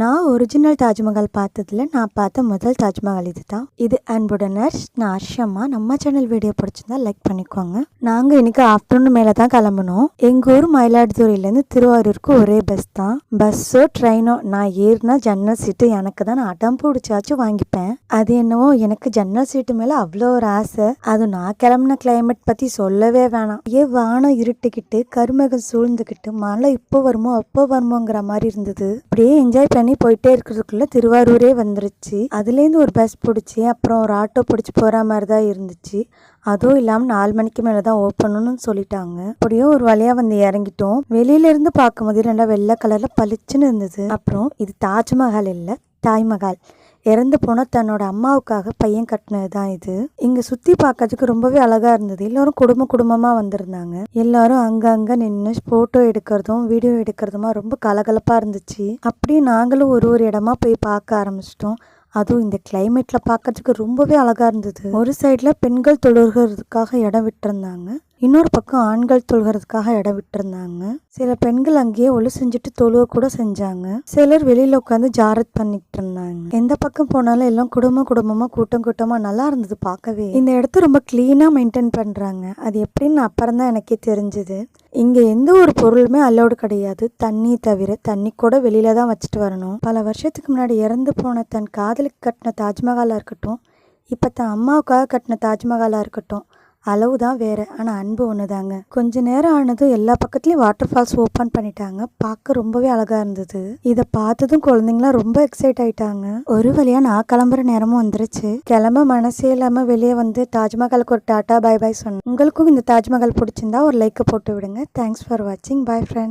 நான் ஒரிஜினல் தாஜ்மஹால் பார்த்ததுல நான் பார்த்த முதல் தாஜ்மஹால் இது தான் இது அன்புடனர் நான் ஹர்ஷம்மா. நம்ம சேனல் வீடியோ பிடிச்சிருந்தா லைக் பண்ணிக்கோங்க. நாங்கள் இன்னைக்கு ஆஃப்டர்நூன் மேலே தான் கிளம்பணும் எங்கள் ஊர் மயிலாடுதுறையிலேருந்து திருவாரூருக்கு ஒரே பஸ் தான். பஸ்ஸோ ட்ரெயினோ நான் ஏறினா ஜன்னல் சீட்டு எனக்கு தான். நான் அடம் பிடிச்சாச்சும் வாங்கிப்பேன். அது என்னவோ எனக்கு ஜன்னல் சீட்டு மேலே அவ்வளோ ஒரு ஆசை. அது நான் கிளம்புன கிளைமேட் பற்றி சொல்லவே வேணாம். ஏன் வானம் இருட்டுக்கிட்டு கருமகம் சூழ்ந்துக்கிட்டு மழை இப்போ வருமோ அப்போ வருமோங்கிற மாதிரி இருந்தது. அப்படியே என்ஜாய் பண்ணி போயிட்டே இருக்கிறதுக்குள்ள திருவாரூரே வந்துருச்சு. அதுலேருந்து ஒரு பஸ் பிடிச்சி அப்புறம் ஒரு ஆட்டோ பிடிச்சி போகிற மாதிரி தான் இருந்துச்சு. அதுவும் இல்லாமல் நாலு மணிக்கு மேலே தான் ஓப்பனுன்னு சொல்லிட்டாங்க. அப்படியே ஒரு வழியாக வந்து இறங்கிட்டோம். வெளியிலேருந்து பார்க்கும்போது ரெண்டா வெள்ளை கலரில் பளிச்சுன்னு இருந்தது. அப்புறம் இது தாஜ்மஹால் இல்லை தாய்மஹால். இறந்து போன தன்னோட அம்மாவுக்காக பையன் கட்டினது தான் இது. இங்க சுத்தி பார்க்கறதுக்கு ரொம்பவே அழகா இருந்தது. எல்லாரும் குடும்ப குடும்பமா வந்திருந்தாங்க. எல்லாரும் அங்கங்க நின்று போட்டோ எடுக்கிறதும் வீடியோ எடுக்கிறதுமா ரொம்ப கலகலப்பா இருந்துச்சு. அப்படியே நாங்களும் ஒரு ஒரு இடமா போய் பார்க்க ஆரம்பிச்சிட்டோம். அதுவும் இந்த கிளைமேட்ல பார்க்கறதுக்கு ரொம்பவே அழகா இருந்தது. ஒரு சைடில் பெண்கள் தொழுகிறதுக்காக இடம் விட்டுருந்தாங்க. இன்னொரு பக்கம் ஆண்கள் தொழுகிறதுக்காக இடம் விட்டுருந்தாங்க. சில பெண்கள் அங்கேயே ஒளி செஞ்சுட்டு தொழுவ கூட செஞ்சாங்க. சிலர் வெளியில உட்காந்து ஜாரத் பண்ணிட்டு இருந்தாங்க. எந்த பக்கம் போனாலும் எல்லாம் குடும்ப குடும்பமா கூட்டம் கூட்டமா நல்லா இருந்தது பார்க்கவே. இந்த இடத்த ரொம்ப கிளீனா மெயின்டைன் பண்றாங்க. அது எப்படின்னு அப்புறம் தான் எனக்கே தெரிஞ்சது. இங்க எந்த ஒரு பொருளுமே அலோடு கிடையாது. தண்ணி தவிர தண்ணி கூட வெளியில தான் வச்சுட்டு வரணும். பல வருஷத்துக்கு முன்னாடி இறந்து போன தன் காதலுக்கு கட்டின தாஜ்மஹாலா இருக்கட்டும் இப்போ தன் அம்மாவுக்காக கட்டின தாஜ்மஹாலாக இருக்கட்டும் அளவு தான் வேறு ஆனால் அன்பு ஒன்று தாங்க கொஞ்ச நேரம் ஆனதும் எல்லா பக்கத்துலேயும் வாட்டர் ஃபால்ஸ் ஓப்பன் பண்ணிட்டாங்க. பார்க்க ரொம்பவே அழகாக இருந்தது. இதை பார்த்ததும் குழந்தைங்களாம் ரொம்ப எக்ஸைட் ஆயிட்டாங்க. ஒரு வழியாக நான் கிளம்புற நேரமும் வந்துருச்சு. கிளம்ப மனசே இல்லாமல் வெளியே வந்து தாஜ்மஹாலுக்கு ஒரு டாட்டா பை பாய் சொன்னேன். உங்களுக்கும் இந்த தாஜ்மஹால் பிடிச்சிருந்தா ஒரு லைக்கை போட்டு விடுங்க. தேங்க்ஸ் ஃபார் வாட்சிங் பை ஃப்ரெண்ட்